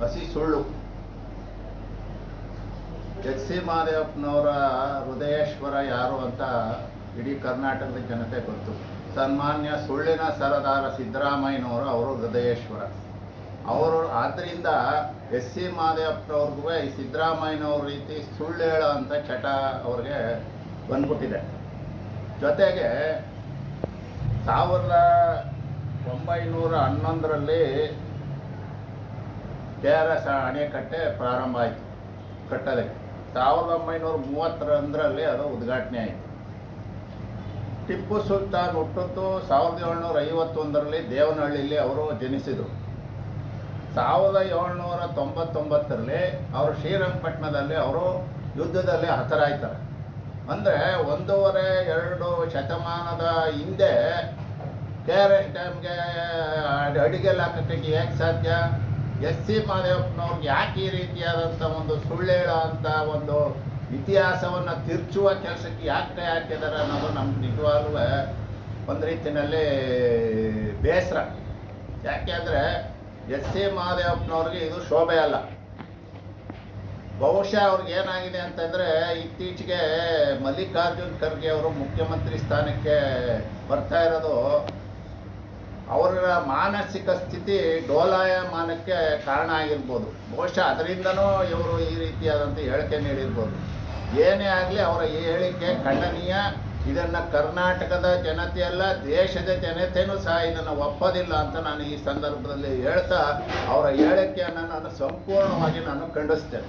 ಹಸಿ ಸುಳ್ಳು. ಸಿ ಮಹದೇವಪ್ಪನವರ ಹೃದಯೇಶ್ವರ ಯಾರು ಅಂತ ಇಡೀ ಕರ್ನಾಟಕದ ಜನತೆ ಗೊತ್ತು. ಸನ್ಮಾನ್ಯ ಸುಳ್ಳಿನ ಸರದಾರ ಸಿದ್ದರಾಮಯ್ಯನವರು ಅವರು ಹೃದಯೇಶ್ವರ. ಅವರು ಆದ್ದರಿಂದ ಎಸ್ ಸಿ ಮಹದೇವಪ್ಪನವ್ರಿಗೂ ಈ ಸಿದ್ದರಾಮಯ್ಯನವ್ರ ರೀತಿ ಸುಳ್ಳು ಹೇಳೋ ಅಂತ ಚಟ ಅವ್ರಿಗೆ ಬಂದ್ಬಿಟ್ಟಿದೆ. ಜೊತೆಗೆ ಸಾವಿರದ ಒಂಬೈನೂರ ಹನ್ನೊಂದರಲ್ಲಿ ಕೆ ಆರ್ ಎಸ್ ಅಣೆಕಟ್ಟೆ ಪ್ರಾರಂಭ ಆಯಿತು, ಕಟ್ಟೋದಕ್ಕೆ. ಸಾವಿರದ ಒಂಬೈನೂರ ಮೂವತ್ತರಂದರಲ್ಲಿ ಅದು ಉದ್ಘಾಟನೆ ಆಯಿತು. ಟಿಪ್ಪು ಸುಲ್ತಾನ್ ಹುಟ್ಟಿದ್ದು ಸಾವಿರದ ಏಳ್ನೂರ ಐವತ್ತೊಂದರಲ್ಲಿ ದೇವನಹಳ್ಳಿಲಿ ಅವರು ಜನಿಸಿದರು. ಸಾವಿರದ ಏಳ್ನೂರ ತೊಂಬತ್ತೊಂಬತ್ತರಲ್ಲಿ ಅವರು ಶ್ರೀರಂಗಪಟ್ಟಣದಲ್ಲಿ ಅವರು ಯುದ್ಧದಲ್ಲಿ ಹತರಾಯ್ತಾರೆ. ಅಂದರೆ ಒಂದೂವರೆ ಎರಡು ಶತಮಾನದ ಹಿಂದೆ ಎಸ್ ಡ್ಯಾಮ್ಗೆ ಅಡಿಗೆಲ್ಲ ಹಾಕೋಕ್ಕೆ ಹೇಗೆ ಸಾಧ್ಯ? ಎಸ್ ಸಿ ಮಾದೇವಪ್ಪನವ್ರಿಗೆ ಯಾಕೆ ಈ ರೀತಿಯಾದಂಥ ಒಂದು ಸುಳ್ಳು ಅಂತ ಒಂದು ಇತಿಹಾಸವನ್ನು ತಿರ್ಚುವ ಕೆಲಸಕ್ಕೆ ಯಾಕೆ ಕೈ ಹಾಕಿದ್ದಾರೆ ಅನ್ನೋದು ನಮ್ಗೆ ನಿಜವಾಗ್ಲೂ ಒಂದು ರೀತಿಯಲ್ಲಿ ಬೇಸರ. ಯಾಕೆ ಅಂದರೆ ಎಸ್ ಸಿ ಮಹಾದೇವಪ್ಪನವ್ರಿಗೆ ಇದು ಶೋಭೆ ಅಲ್ಲ. ಬಹುಶಃ ಅವ್ರಿಗೆ ಏನಾಗಿದೆ ಅಂತಂದರೆ ಇತ್ತೀಚೆಗೆ ಮಲ್ಲಿಕಾರ್ಜುನ್ ಖರ್ಗೆ ಅವರು ಮುಖ್ಯಮಂತ್ರಿ ಸ್ಥಾನಕ್ಕೆ ಬರ್ತಾ ಇರೋದು ಅವರ ಮಾನಸಿಕ ಸ್ಥಿತಿ ಡೋಲಾಯಮಾನಕ್ಕೆ ಕಾರಣ ಆಗಿರ್ಬೋದು. ಬಹುಶಃ ಅದರಿಂದನೂ ಇವರು ಈ ರೀತಿಯಾದಂಥ ಹೇಳಿಕೆ ನೀಡಿರ್ಬೋದು. ಏನೇ ಆಗಲಿ ಅವರ ಈ ಹೇಳಿಕೆ ಖಂಡನೀಯ. ಇದನ್ನು ಕರ್ನಾಟಕದ ಜನತೆಯಲ್ಲ ದೇಶದ ಜನತೆಯೂ ಸಹ ಇದನ್ನು ಒಪ್ಪೋದಿಲ್ಲ ಅಂತ ನಾನು ಈ ಸಂದರ್ಭದಲ್ಲಿ ಹೇಳ್ತಾ ಅವರ ಹೇಳಿಕೆಯನ್ನು ನಾನು ಸಂಪೂರ್ಣವಾಗಿ ನಾನು ಖಂಡಿಸ್ತೇನೆ?